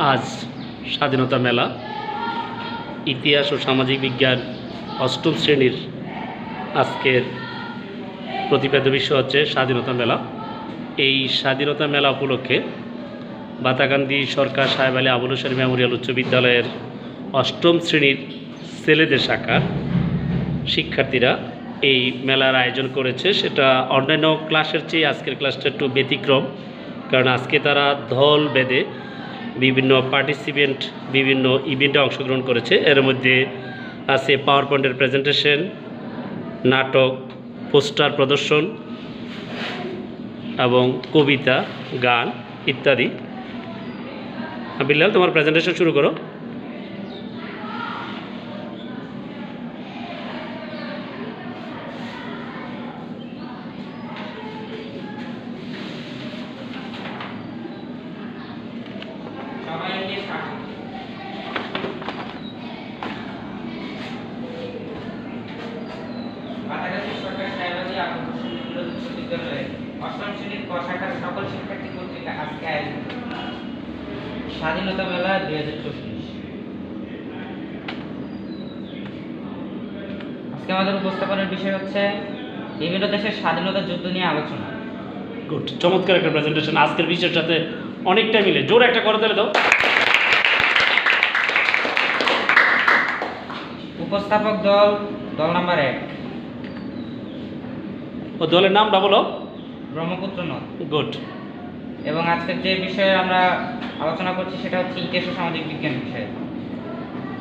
আজ স্বাধীনতা মেলা, ইতিহাস ও সামাজিক বিজ্ঞান অষ্টম শ্রেণির আজকের প্রতিপাদ্য বিষয় হচ্ছে স্বাধীনতা মেলা। এই স্বাধীনতা মেলা উপলক্ষে বাতাকান্দি সরকার সাহেব আলী আবুল হোসেন মেমোরিয়াল উচ্চ বিদ্যালয়ের অষ্টম শ্রেণির ছেলেদের শাখার শিক্ষার্থীরা এই মেলার আয়োজন করেছে। সেটা অন্যান্য ক্লাসের চেয়ে আজকের ক্লাসটা একটু ব্যতিক্রম, কারণ আজকে তারা ধল বেঁধে বিভিন্ন পার্টিসিপেন্ট বিভিন্ন ইভেন্টে অংশগ্রহণ করেছে। এর মধ্যে আছে পাওয়ার পয়েন্টের প্রেজেন্টেশন নাটক পোস্টার প্রদর্শন এবং কবিতা, গান ইত্যাদি। বিল্লাল তোমার প্রেজেন্টেশন শুরু করো সবাই এগিয়ে থাকুন। বাতাগাছি সরকার সাহেবাজি আবুল হোসেন মেমোরিয়াল উচ্চ বিদ্যালয়ে অষ্টম শ্রেণির ক শাখার সকল শিক্ষার্থী কর্তৃক আজকে আয়োজিত স্বাধীনতা মেলা দুই হাজার চব্বিশ। আজকে আমাদের উপস্থাপনের বিষয় হচ্ছে বিভিন্ন দেশের স্বাধীনতা যুদ্ধ নিয়ে আলোচনা। গুড চমৎকার একটা প্রেজেন্টেশন আজকের বিষয়ের সাথে অনেকটা মিলে। জোর একটা করে তাহলে দাও। উপস্থাপক দল দল নাম্বার এক। ও দলের নামটা বলো ব্রহ্মপুত্র নদ। গুড এবং আজকের যে বিষয়ে আমরা আলোচনা করছি সেটা হচ্ছে ইতিহাস ও সামাজিক বিজ্ঞান বিষয়ে।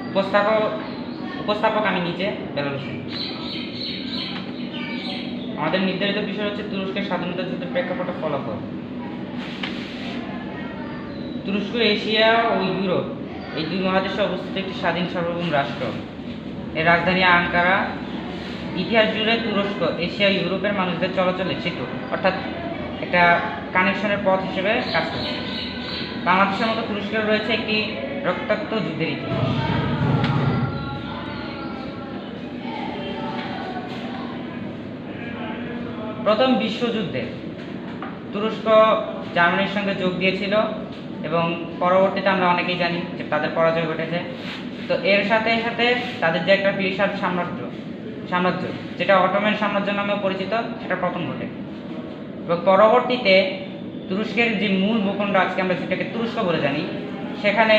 উপস্থাপক উপস্থাপক আমি নিজে, বেলাল হোসেন। আমাদের নির্ধারিত বিষয় হচ্ছে তুরস্কের স্বাধীনতা যুদ্ধের প্রেক্ষাপটে ফলাফল। তুরস্ক, এশিয়া ও ইউরোপ এই দুই মহাদেশে অবস্থিত একটি স্বাধীন সার্বভৌম রাষ্ট্র। এর রাজধানী আঙ্কারা। ইতিহাস জুড়ে তুরস্ক, এশিয়া, ইউরোপের মানুষদের চলাচলে সেতু, অর্থাৎ একটা কানেকশনের পথ হিসেবে কাজ করছে। বাংলাদেশের মতো তুরস্কের রয়েছে একটি রক্তাক্ত যুদ্ধের ইতিহাস। প্রথম বিশ্বযুদ্ধে তুরস্ক জার্মানির সঙ্গে যোগ দিয়েছিল এবং পরবর্তীতে আমরা অনেকেই জানি যে তাদের পরাজয় ঘটেছে। তো এর সাথে সাথে তাদের যে একটা বিশাল সাম্রাজ্য সাম্রাজ্য, যেটা অটোম্যান সাম্রাজ্য নামেও পরিচিত, সেটা প্রথম ঘটে। এবং পরবর্তীতে তুরস্কের যে মূল ভূখণ্ড আজকে আমরা সেটাকে তুরস্ক বলে জানি, সেখানে,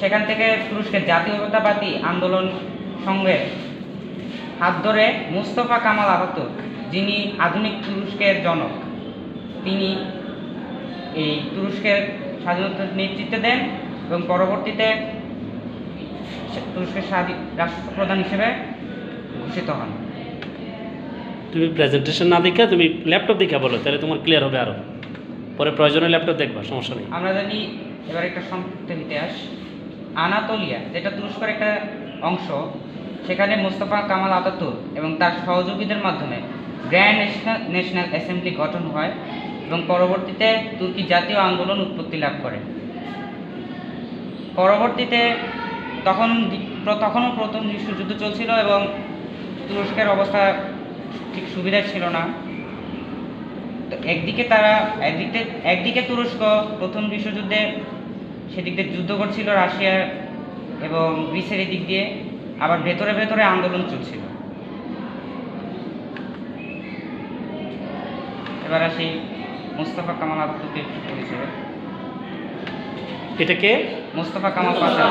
সেখান থেকে তুরস্কের জাতীয়তাবাদী আন্দোলন সঙ্গে হাত ধরে মুস্তফা কামাল আতাতুর্ক যিনি আধুনিক তুরস্কের জনক, তিনি এই তুরস্কের স্বাধীনতার নেতৃত্ব দেন এবং পরবর্তীতে তুরস্কের স্বাধীন রাষ্ট্রপ্রধান হিসেবে ঘোষিত হন। তুমি প্রেজেন্টেশন না দেখে তুমি ল্যাপটপ দেখে বলো, তাহলে তোমার ক্লিয়ার হবে আরও পরে প্রয়োজনে ল্যাপটপ দেখবা, সমস্যা নেই। আমরা জানি, এবার একটা সংক্ষিপ্ত ইতিহাস আনাতোলিয়া, যেটা তুরস্কের একটা অংশ, সেখানে মোস্তফা কামাল আতাতুর এবং তার সহযোগীদের মাধ্যমে গ্র্যান্ড ন্যাশনাল অ্যাসেম্বলি গঠন হয় এবং পরবর্তীতে তুর্কি জাতীয় আন্দোলন উৎপত্তি লাভ করে। পরবর্তীতে তখন, তখনও প্রথম বিশ্বযুদ্ধ চলছিল এবং তুরস্কের অবস্থা ঠিক সুবিধা ছিল না। তো একদিকে তারা একদিকে একদিকে তুরস্ক প্রথম বিশ্বযুদ্ধে সেদিক দিয়ে যুদ্ধ করছিল রাশিয়া এবং গ্রিসের দিক দিয়ে আবার ভেতরে ভেতরে আন্দোলন চলছিল। এবার আসি মুস্তফা কামাল আতাতুর্কের পরিচয়। এটাকে মোস্তফা কামাল পাশা।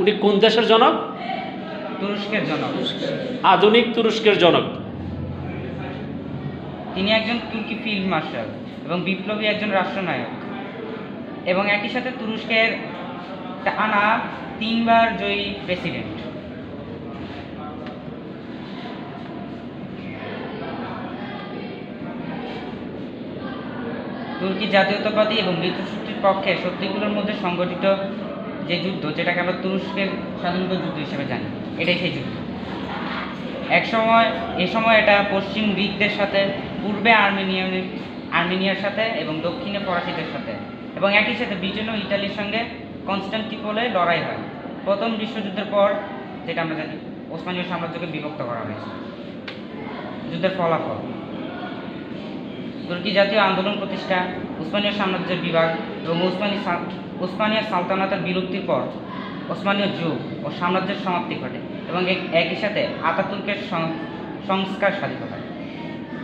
উনি কোন দেশের জনক? তুরস্কের জনক। আধুনিক তুরস্কের জনক। তিনি একজন তুর্কি ফিল্ড মার্শাল এবং বিপ্লবী একজন রাষ্ট্রনায়ক। এবং একই সাথে তুরস্কের টানা তিনবার জয়ী প্রেসিডেন্ট তুর্কি জাতীয়তাবাদী এবং মৃত্যুশক্তির পক্ষে শক্তিগুলোর মধ্যে সংগঠিত যে যুদ্ধ, যেটাকে আমরা তুরস্কের স্বাধীনতা যুদ্ধ হিসেবে জানি, এটাই সেই যুদ্ধ। এক সময়, এ সময় এটা পশ্চিম গ্রিকদের সাথে পূর্বে আর্মেনিয়ানের আর্মেনিয়ার সাথে এবং দক্ষিণে ফরাসিদের সাথে। এবং একই সাথে ব্রিটেন ও ইতালির সঙ্গে কনস্ট্যান্টিপোলে লড়াই হয়। প্রথম বিশ্বযুদ্ধের পর, যেটা আমরা জানি, ওসমানীয় সাম্রাজ্যকে বিভক্ত করা হয়েছে। যুদ্ধের ফলাফল। তুর্কি জাতীয় আন্দোলন প্রতিষ্ঠা উসমানীয় সাম্রাজ্যের বিভাগ এবং উসমানী উসমানীয় সালতানাতের বিলুপ্তির পর ওসমানীয় যুগ ও সাম্রাজ্যের সমাপ্তি ঘটে এবং এক- একই সাথে আতাতুর্কের সংস্কার সাধিত হয়।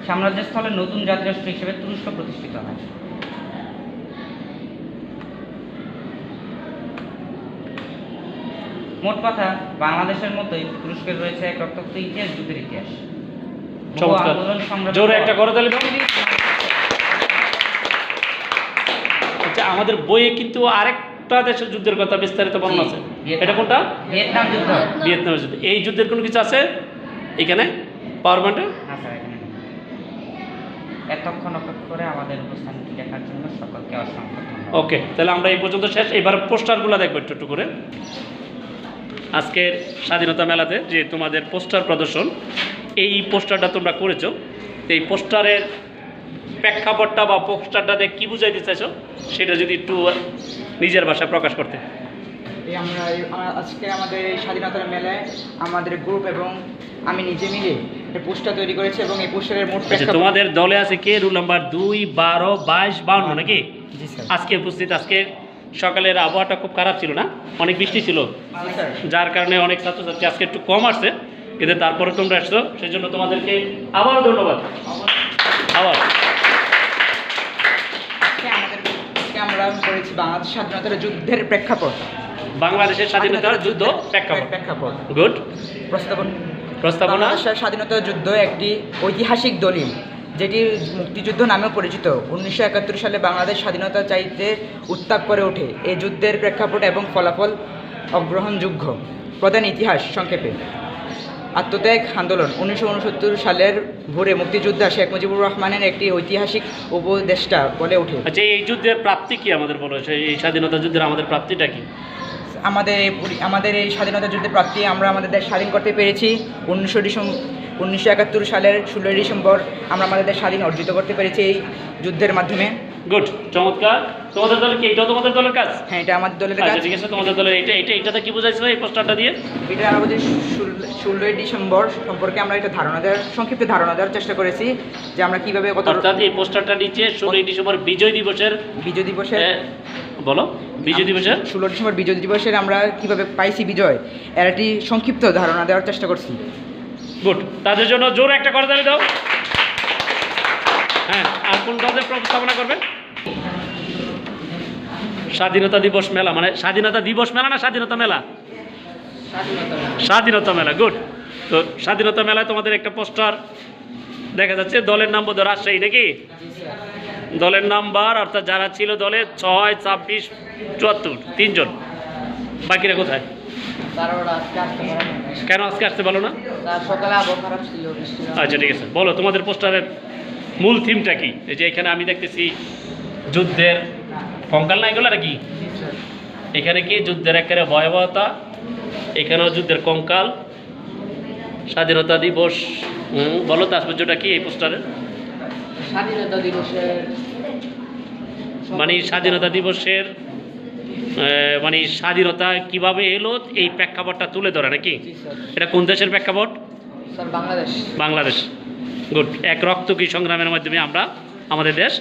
সাম্রাজ্যের স্থলে নতুন জাতিরাষ্ট্র হিসেবে তুরস্ক প্রতিষ্ঠিত হয়। মোট কথা বাংলাদেশের মতোই তুরস্কের রয়েছে এক রক্তাক্ত ইতিহাস যুদ্ধের ইতিহাস। জোরে একটা করে তাহলে আচ্ছা আমাদের বইয়ে কিন্তু আরেকটা দেশের যুদ্ধের কথা বিস্তারিত বর্ণনা আছে। এটা কোনটা? ভিয়েতনাম যুদ্ধ। ভিয়েতনামের যুদ্ধ। এই যুদ্ধের কোনো কিছু আছে এখানে? পাওয়ার পয়েন্টে না স্যার এখানে নেই। এতক্ষণ অপেক্ষা করে আমাদের অনুষ্ঠানটি দেখার জন্য সকলকে অসংখ্য ধন্যবাদ। ওকে তাহলে আমরা এই পর্যন্ত শেষ। এবার পোস্টারগুলো দেখব একটু একটু করে। আজকের স্বাধীনতা মেলাতে যে তোমাদের পোস্টার প্রদর্শন এই পোস্টারটা তোমরা করেছ। তো এই পোস্টারের প্রেক্ষাপটটা বা পোস্টারটাতে কী বুঝাইতে চাইছো সেটা যদি একটু নিজের ভাষায় প্রকাশ করতে। এই আমরা আজকে আমাদের এই স্বাধীনতার মেলায় আমাদের গ্রুপ এবং আমি নিজে মিলে পোস্টার তৈরি করেছি এবং এই পোস্টারের মোট আচ্ছা প্রেক্ষাপট- তোমাদের দলে আছে কে? রুল নাম্বার দুই বারো বাইশ বাউন্ন নাকি? আজকে উপস্থিত আজকে সকালের আবহাওয়াটা খুব খারাপ ছিল না? অনেক বৃষ্টি ছিল। যার কারণে অনেক ছাত্রছাত্রী আজকে একটু কম আসছে কিন্তু তারপরে তোমরা আসছো সেই জন্য তোমাদেরকে আবারও ধন্যবাদ। আবার আমরা করেছি বাংলাদেশ স্বাধীনতার যুদ্ধের প্রেক্ষাপট। বাংলাদেশের স্বাধীনতার যুদ্ধ প্রেক্ষাপট। প্রেক্ষাপট। গুড প্রস্তাবন প্রস্তাবনা? স্বাধীনতা যুদ্ধ একটি ঐতিহাসিক দলিল যেটি মুক্তিযুদ্ধ নামেও পরিচিত। উনিশশো একাত্তর সালে বাংলাদেশ স্বাধীনতা চাইতে উত্তাপ করে ওঠে। এই যুদ্ধের প্রেক্ষাপট এবং ফলাফল অগ্রহণযোগ্য। প্রধান ইতিহাস সংক্ষেপে। আত্মত্যাগ আন্দোলন। উনিশশো উনসত্তর সালের ভোরে মুক্তিযোদ্ধা শেখ মুজিবুর রহমানের একটি ঐতিহাসিক উপদেষ্টা বলে ওঠে। আচ্ছা এই যুদ্ধের প্রাপ্তি কি আমাদের বলো? এই স্বাধীনতা যুদ্ধের আমাদের প্রাপ্তিটা কি? আমাদের আমাদের এই স্বাধীনতা যুদ্ধের প্রাপ্তি আমরা আমাদের দেশ স্বাধীন করতে পেরেছি। উনিশশো ডিসেম্বর উনিশশো একাত্তর সালের ষোলোই ডিসেম্বর আমরা আমাদের দেশ স্বাধীন অর্জিত করতে পেরেছি এই যুদ্ধের মাধ্যমে। গুড চমৎকার। তোমাদের দলের কি? এটাও তোমাদের দলের কাজ? হ্যাঁ এটা আমাদের দলের আচ্ছা কাজ। ঠিক আছে তোমাদের দলের এটা এটা এটাতে কি বুঝাইছো এই পোস্টারটা দিয়ে? এটা আমাদের ষোলোই ডিসেম্বর সম্পর্কে আমরা একটা ধারণা দেওয়ার সংক্ষিপ্ত ধারণা দেওয়ার চেষ্টা করেছি যে আমরা কীভাবে কত অর্থাৎ এই পোস্টারটা নিচে ষোলোই ডিসেম্বর বিজয় দিবসের বিজয় দিবসের বলো। বিজয় দিবসের? ষোলো ডিসেম্বর বিজয় দিবসের আমরা কীভাবে পাইছি বিজয় এর একটি সংক্ষিপ্ত ধারণা দেওয়ার চেষ্টা করছি। গুড তাদের জন্য জোর একটা করে তালি দাও। হ্যাঁ আর কোন দলের প্রস্তাবনা করবেন? স্বাধীনতা দিবস মেলা মানে স্বাধীনতা দিবস মেলা না স্বাধীনতা মেলা? স্বাধীনতা মেলা গুড তো স্বাধীনতা মেলায় তোমাদের একটা পোস্টার দেখা যাচ্ছে দলের নাম বোধ রাজশাহী নাকি? দলের নাম্বার অর্থাৎ যারা ছিল দলে ছয় ছাব্বিশ চুয়াত্তর তিনজন। বাকিরা কোথায়? কেন আজকে আসতে পারল না? আচ্ছা ঠিক আছে। বলো তোমাদের পোস্টারের মূল থিমটা কি? এই যে এখানে আমি দেখতেছি যুদ্ধের কঙ্কাল না এগুলো নাকি? এখানে কি যুদ্ধের একেবারে ভয়াবহতা? এখানেও যুদ্ধের কঙ্কাল। স্বাধীনতা দিবস বলো তাৎপর্যটা কি এই পোস্টারের? স্বাধীনতা দিবসের মানে স্বাধীনতা দিবসের মানে স্বাধীনতা কীভাবে এলো এই প্রেক্ষাপটটা তুলে ধরে নাকি? এটা কোন দেশের প্রেক্ষাপট? বাংলাদেশ। বাংলাদেশ। গুড এক রক্ত কি সংগ্রামের মাধ্যমে আমরা আমাদের দেশ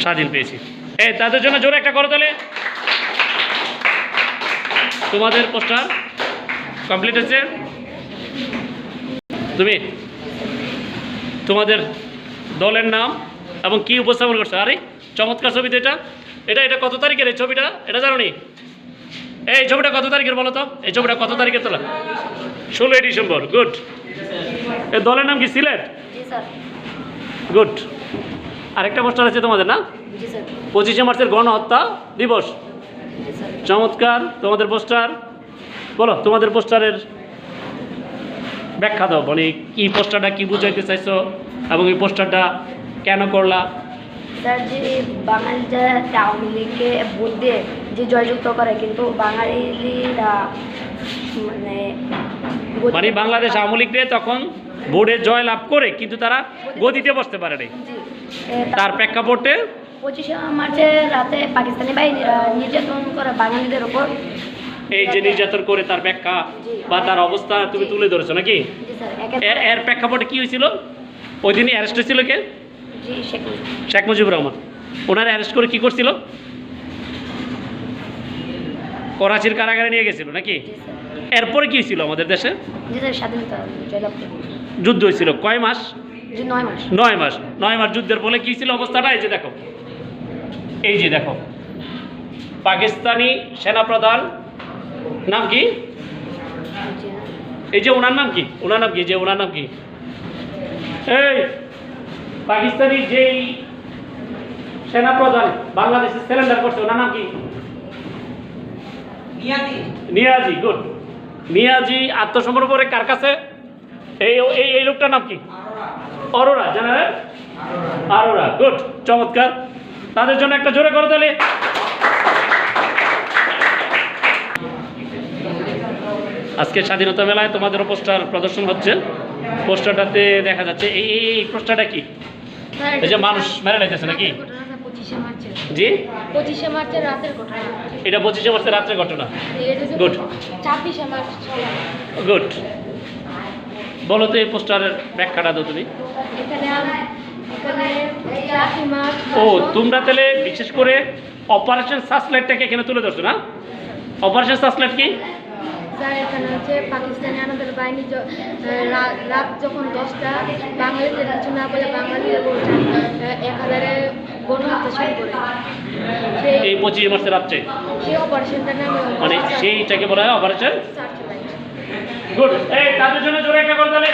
স্বাধীন পেয়েছি। এই তাদের জন্য জোরে একটা করো তাহলে। তোমাদের পোস্টার কমপ্লিট হচ্ছে? তুমি? তোমাদের দলের নাম এবং কি উপস্থাপন করছ? আরে চমৎকার ছবি তো এটা। এটা এটা কত তারিখের এই ছবিটা? এটা জানো নি? এই ছবিটা কত তারিখের বলো তো? এই ছবিটা কত তারিখের তোলা? ষোলোই ডিসেম্বর গুড এই দলের নাম কি সিলেট? গুড আরেকটা পোস্টার আছে তোমাদের না? পঁচিশে মার্চের গণহত্যা দিবস। চমৎকার। তোমাদের পোস্টার? বলো তোমাদের পোস্টারের ব্যাখ্যা দাও মানে কি পোস্টারটা কি বুঝাইতে চাইছো? এবং এই পোস্টারটা কেন করলা? স্যার যে বাঙালিরা আওয়ামী লীগকে ভোট দিয়ে যে জয়যুক্ত করে কিন্তু বাঙালিরা মানে মানে বাংলাদেশ আওয়ামী লীগ তখন ভোটে জয় লাভ করে কিন্তু তারা গদিতে বসতে পারে নাই। তার প্রেক্ষাপটে পঁচিশে মার্চের রাতে পাকিস্তানি বাহিনীরা নির্যাতন করে বাঙালিদের ওপর। এই যে নির্যাতন করে তার ব্যাখ্যা বা তার অবস্থা তুমি তুলে ধরেছো নাকি? এর প্রেক্ষাপটে কি হয়েছিল? ওই দিনই অ্যারেস্ট হয়েছিল কে? শেখ মুজিব। মুজিবুর রহমান। ওনারা অ্যারেস্ট করে কি করছিল? করাচির কারাগারে নিয়ে গেছিল নাকি? এরপরে কি ছিল আমাদের দেশে? স্বাধীনতা যুদ্ধ হয়েছিল। কয় মাস? নয় মাস। নয় মাস। নয় মাস যুদ্ধের ফলে কি ছিল অবস্থাটা? এই যে দেখো। এই যে দেখো। পাকিস্তানি সেনাপ্রধান নাম কি? এই যে ওনার নাম কি? ওনার নাম কি? যে ওনার নাম কি? এই পাকিস্তানি যেই সেনাপ্রধান বাংলাদেশে সিলিন্ডার করছে ওনার নাম কি? নিয়াজি। নিয়াজি গুড নিয়াজি আত্মসমর্পণ করে কার কাছে? এই এই এই লোকটার নাম কি? অরোরা জেনারেল? অরোরা গুড চমৎকার। তাদের জন্য একটা জোরে করে তাহলে। আজকে স্বাধীনতা মেলায় তোমাদের পোস্টার প্রদর্শন হচ্ছে। পোস্টারটাতে দেখা যাচ্ছে এই এই এই পোস্টারটা কি? এই যে মানুষ মেরে লাইতেছে নাকি? জি? পঁচিশে মার্চের রাতের ঘটনা। এটা পঁচিশে মার্চের রাত্রে ঘটনা। Good. ছাব্বিশে মার্চ গুড বলো তো এই পোস্টারের ব্যাখ্যাটা তুমি। ও তোমরা তাহলে বিশেষ করে অপারেশন সাসলাইটটাকে এখানে তুলে ধরছো না? অপারেশন সাসলাইট কি? স্যার এখানে হচ্ছে পাকিস্তানি আনন্দের বাহিনী রাত যখন দশটা বাঙালিদের কিছু না বলে বাঙালিদের এক হাজারে গণহত্যা শুরু করে। এই পঁচিশে মার্চের রাত্রে? সেই অপারেশনটার নাম মানে সেইটাকে বলা হয় অপারেশন গুড এই তাদের জন্য জোরে একটা করে তাহলে